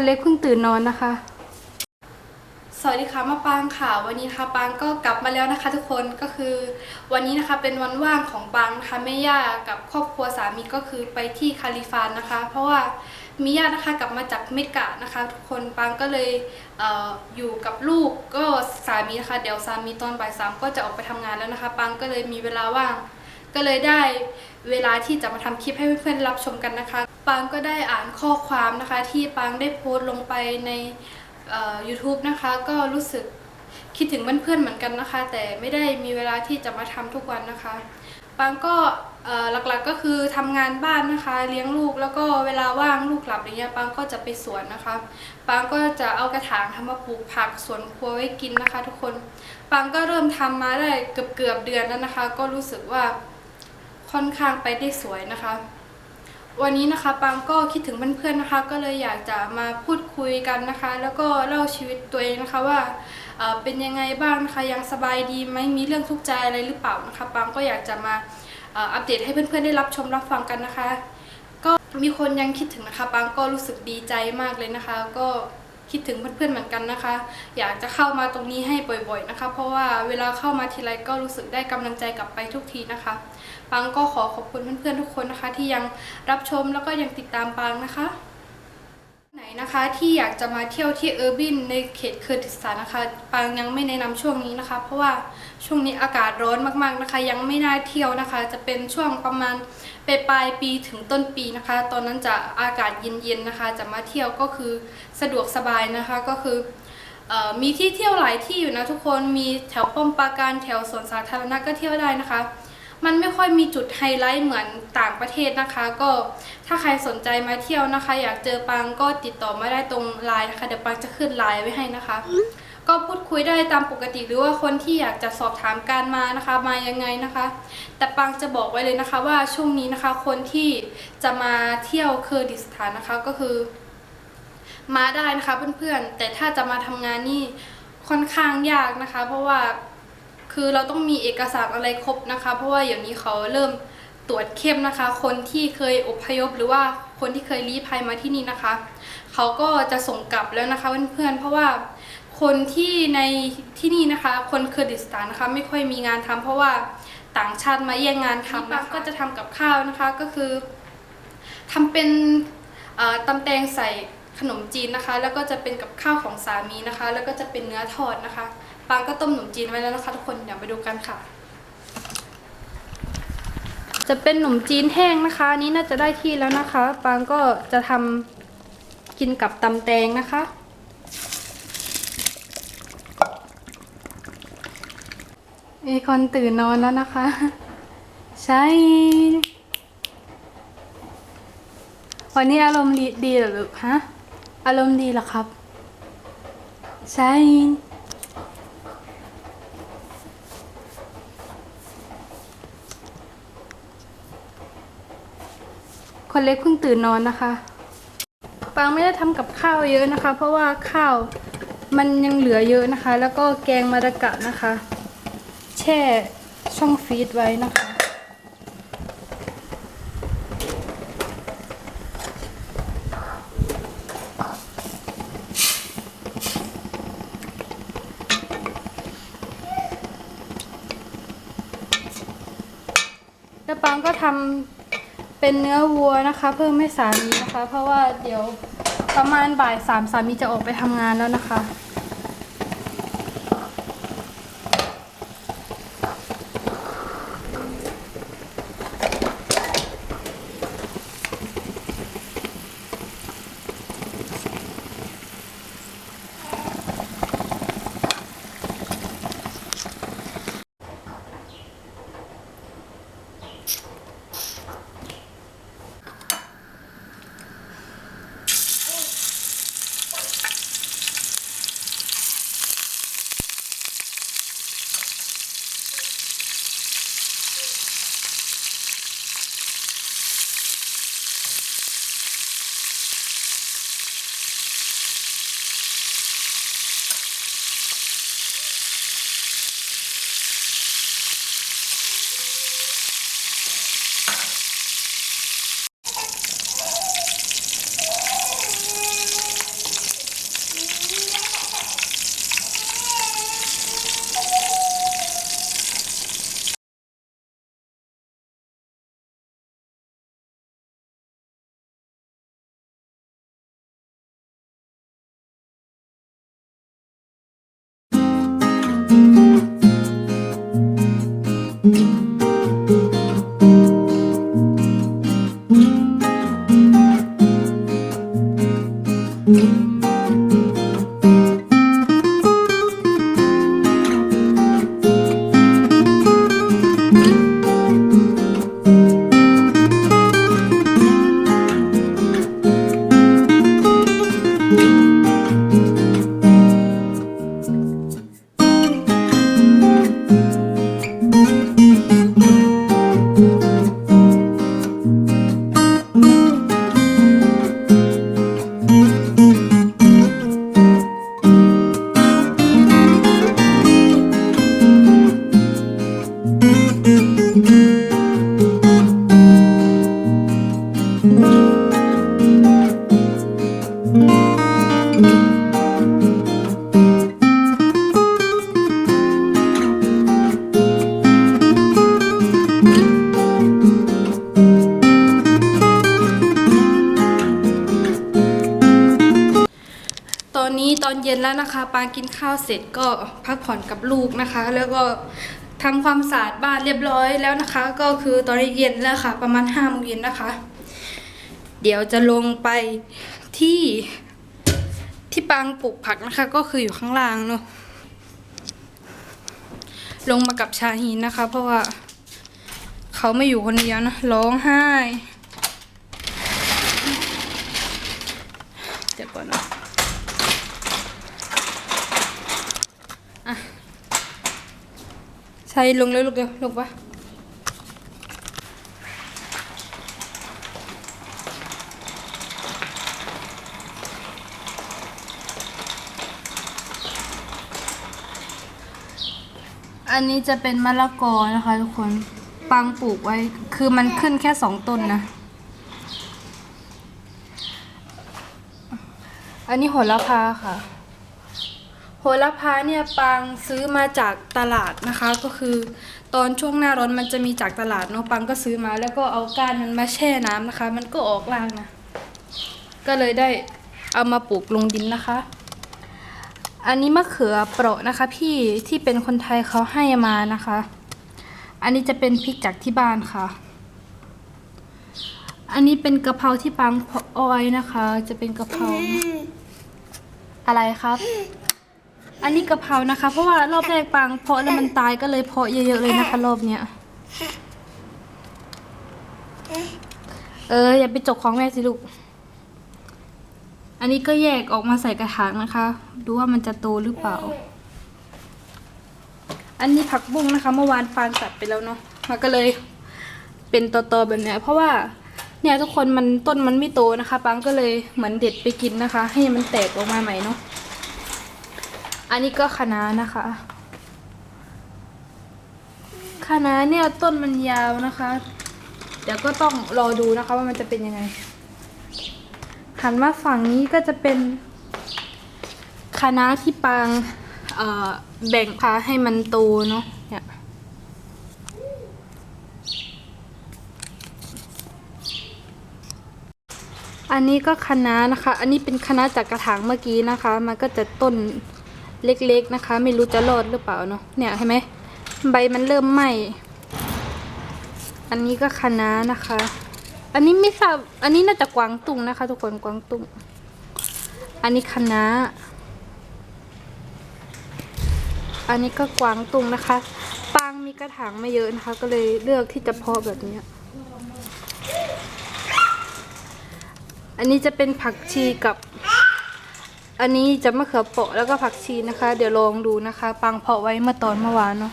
คนเล็กเพิ่งตื่นนอนนะคะ สวัสดีค่ะมาปางค่ะ วันนี้นะคะปางก็กลับมาแล้วนะคะ ทุกคนก็คือ วันนี้นะคะเป็นวันว่างของปางนะคะแม่ย่ากับครอบครัวสามีก็คือไปที่คาลิฟานนะคะ เพราะว่ามีญาตินะคะกลับมาจากเมกะนะคะ ทุกคนปางก็เลยเอออยู่กับลูกก็สามีนะคะเดี๋ยวสามีตอนบ่ายสามก็จะออกไปทำงานแล้วนะคะปางก็เลยมีเวลาว่าง ก็เลยได้เวลาที่จะมาทำคลิปให้เพื่อนๆรับชมกันนะคะ ปางก็ได้อ่านข้อความนะคะ ที่ปางได้โพสต์ลงไปในเอ่อ YouTube นะคะ ก็รู้สึกคิดถึงเพื่อนๆเหมือนกันนะคะ แต่ไม่ได้มีเวลาที่จะมาทำทุกวันนะคะปางก็หลักๆก็คือทำงานบ้านนะคะ เลี้ยงลูกแล้วก็เวลาว่างลูกหลับอย่างเงี้ยปางก็จะไปสวนนะคะปางก็จะเอากระถางทำมาปลูกผักสวนครัวไว้กินนะคะ ทุกคนปางก็เริ่มทำมาได้เกือบเกือบๆเดือนแล้วนะคะ ก็รู้สึกว่าค่อนข้างไปได้สวยนะคะ วันนี้นะคะปังก็คิดถึงเพื่อนๆนะคะ ก็เลยอยากจะมาพูดคุยกันนะคะ แล้วก็เล่าชีวิตตัวเองนะคะว่าเอ่อเป็นยังไงบ้างนะคะยังสบายดีไหมมีเรื่องทุกข์ใจอะไรหรือเปล่านะคะปังก็อยากจะมาเอ่ออัปเดตให้เพื่อนๆได้รับชมรับฟังกันนะคะ ก็มีคนยังคิดถึงนะคะปังก็รู้สึกดีใจมากเลยนะคะ ก็ คิดถึงเพื่อนๆเหมือนกันนะคะ อยากจะเข้ามาตรงนี้ให้บ่อยๆนะคะ เพราะว่าเวลาเข้ามาทีไรก็รู้สึกได้กำลังใจกลับไปทุกทีนะคะปังก็ขอขอบคุณเพื่อนๆทุกคนนะคะ ที่ยังรับชมแล้วก็ยังติดตามปังนะคะ นนะคะที่อยากจะมาเที่ยวที่เออร์บินในเขตเคิร์ดิสถานนะคะปังยังไม่แนะนำช่วงนี้นะคะ เพราะว่าช่วงนี้อากาศร้อนมากๆนะคะ ยังไม่น่าเที่ยวนะคะ จะเป็นช่วงประมาณปลายปลายปีถึงต้นปีนะคะ ตอนนั้นจะอากาศเย็นๆนะคะ จะมาเที่ยวก็คือสะดวกสบายนะคะก็คือมีที่เที่ยวหลายที่อยู่นะทุกคนมีแถวป้อมปราการแถวสวนสาธารณะก็เที่ยวได้นะคะ มันไม่ค่อยมีจุดไฮไลท์เหมือนต่างประเทศนะคะ ก็ถ้าใครสนใจมาเที่ยวนะคะ อยากเจอปังก็ติดต่อมาได้ตรงไลน์นะคะเดี๋ยวปังจะขึ้นไลน์ไว้ให้นะคะ ก็พูดคุยได้ตามปกติหรือว่าคนที่อยากจะสอบถามการมานะคะ มายังไงนะคะ แต่ปังจะบอกไว้เลยนะคะ ว่าช่วงนี้นะคะคนที่จะมาเที่ยวเคอร์ดิสถานนะคะก็คือ มาได้นะคะเพื่อนๆแต่ถ้าจะมาทำงานนี่ค่อนข้างยากนะคะ เพราะว่า คือเราต้องมีเอกสารอะไรครบนะคะ เพราะว่าอย่างนี้เขาเริ่มตรวจเข้มนะคะ คนที่เคยอพยพหรือว่าคนที่เคยลี้ภัยมาที่นี่นะคะ เขาก็จะส่งกลับแล้วนะคะเพื่อนๆเพราะว่าคนที่ในที่นี่นะคะ คนเคอร์ดิสถานนะคะไม่ค่อยมีงานทำเพราะว่าต่างชาติมาแย่งงานทำนะคะก็จะทำกับข้าวนะคะก็คือทำเป็นเอ่อตำแตงใส่ ขนมจีนนะคะ แล้วก็จะเป็นกับข้าวของสามีนะคะ แล้วก็จะเป็นเนื้อทอดนะคะปางก็ต้มขนมจีนไว้แล้วนะคะ ทุกคนเดี๋ยวไปดูกันค่ะ จะเป็นขนมจีนแห้งนะคะนี้น่าจะได้ที่แล้วนะคะ ปางก็จะทำกินกับตำแตงนะคะเอคอนตื่นนอนแล้วนะคะ ใช่วันนี้อารมณ์ดีดีหรือลูกฮะ อารมณ์ดีเหรอครับใช่คนเล็กเพิ่งตื่นนอนนะคะปางไม่ได้ทำกับข้าวเยอะนะคะ เพราะว่าข้าวมันยังเหลือเยอะนะคะ แล้วก็แกงมะระกะนะคะ แช่ช่องฟรีซไว้นะคะ ปังก็ทำเป็นเนื้อวัวนะคะ เพิ่มให้สามีนะคะ เพราะว่าเดี๋ยวประมาณบ่ายสามสามีจะออกไปทำงานแล้วนะคะ อนนี้ตอนเย็นแล้วนะคะปางกินข้าวเสร็จก็พักผ่อนกับลูกนะคะ แล้วก็ทำความสะอาดบ้านเรียบร้อยแล้วนะคะ ก็คือตอนเย็นแล้วค่ะ ประมาณห้าโมงเย็นนะคะ เดี๋ยวจะลงไปที่ ที่ปางปลูกผักนะคะ ก็คืออยู่ข้างล่างเนาะลงมากับชาฮินนะคะ เพราะว่า เขาไม่อยู่คนเดียวนะร้องไห้เดี๋ยวก่อนนะอะใช่ลงเลยลูกเดียวลงปะ อันนี้จะเป็นมะละกอนะคะทุกคนปังปลูกไว้ คือมันขึ้นแค่สองต้นนะ อันนี้โหระพาค่ะ โหระพาเนี่ยปางซื้อมาจากตลาดนะคะ ก็คือตอนช่วงหน้าร้อนมันจะมีจากตลาดเนาะปังก็ซื้อมา แล้วก็เอาก้านมันมาแช่น้ำนะคะ มันก็ออกรากนะ ก็เลยได้เอามาปลูกลงดินนะคะ อันนี้มะเขือเปราะนะคะ พี่ที่เป็นคนไทยเขาให้มานะคะ อันนี้จะเป็นพริกจากที่บ้านค่ะ อันนี้เป็นกะเพราที่ปังเอาไว้นะคะ จะเป็นกะเพราอะไรครับ อันนี้กะเพรานะคะ เพราะว่ารอบแรกปังเพาะแล้วมันตายก็เลยเพาะเยอะๆเลยนะคะ รอบเนี้ยเอออย่าไปจกของแม่สิลูก อันนี้ก็แยกออกมาใส่กระถางนะคะ ดูว่ามันจะโตหรือเปล่า อันนี้ผักบุ้งนะคะ เมื่อวานฟานตัดไปแล้วเนาะมันก็เลย เป็นตอๆแบบเนี้ยเพราะว่าเนี่ยทุกคนมันต้นมันไม่โตนะคะปังก็เลยเหมือนเด็ดไปกินนะคะ ให้มันแตกออกมาใหม่เนาะอันนี้ก็คะน้านะคะคะน้าเนี่ยต้นมันยาวนะคะ เดี๋ยวก็ต้องรอดูนะคะว่ามันจะเป็นยังไง หันมาฝั่งนี้ก็จะเป็นคณะที่ปางแบ่งพาให้มันโตเนาะเนี่ยอันนี้ก็คณะนะคะ อันนี้เป็นคณะจากกระถางเมื่อกี้นะคะ มันก็จะต้นเล็กๆนะคะ ไม่รู้จะรอดหรือเปล่าเนาะ เนี่ยเห็นไหมใบมันเริ่มไหม้อันนี้ก็คณะนะคะ อันนี้ไม่ทราบอันนี้น่าจะกวางตุ้งนะคะ ทุกคนกวางตุ้ง อันนี้คณะอันนี้ก็กวางตุ้งนะคะปางมีกระถางไม่เยอะนะคะ ก็เลยเลือกที่จะเพาะแบบนี้ อันนี้จะเป็นผักชีกับ อันนี้จะมะเขือเปาะแล้วก็ผักชีนะคะ เดี๋ยวลองดูนะคะ ปางเพาะไว้เมื่อตอนเมื่อวานเนาะ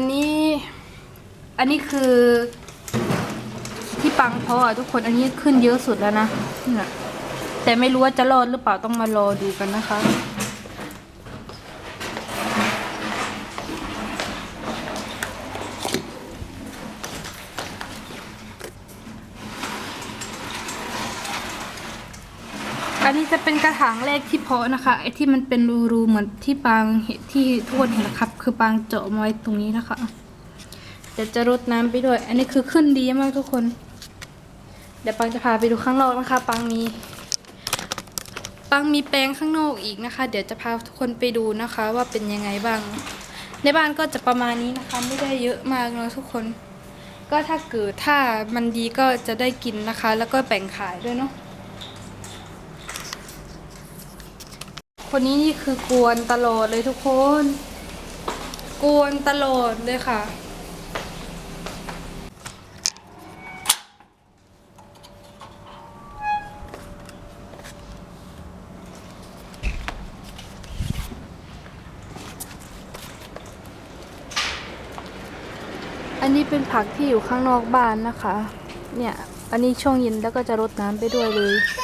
นนี้อันนี้คือที่ปังเพราะอะทุกคนอันนี้ขึ้นเยอะสุดแล้วนะแต่ไม่รู้ว่าจะรอดหรือเปล่าต้องมารอดูกันนะคะ จะเป็นกระถางแรกที่เพาะนะคะไอ้ที่มันเป็นรูๆเหมือนที่ปางเห็นที่ทุกคนเห็นนะครับ คือปางเจาะมาไว้ตรงนี้นะคะเดี๋ยวจะรดน้ำไปด้วย อันนี้คือขึ้นดีมากทุกคน เดี๋ยวปังจะพาไปดูข้างนอกนะคะปังมีปังมีแปลงข้างนอกอีกนะคะ เดี๋ยวจะพาทุกคนไปดูนะคะ ว่าเป็นยังไงบ้าง ในบ้านก็จะประมาณนี้นะคะ ไม่ได้เยอะมากเนอะทุกคน ก็ถ้าเกิดถ้ามันดีก็จะได้กินนะคะ แล้วก็แบ่งขายด้วยเนาะ คนนี้นี่คือกวนตลอดเลยทุกคน กวนตลอดเลยค่ะ อันนี้เป็นผักที่อยู่ข้างนอกบ้านนะคะ เนี่ย อันนี้ช่วงเย็นแล้วก็จะรดน้ำไปด้วยเลย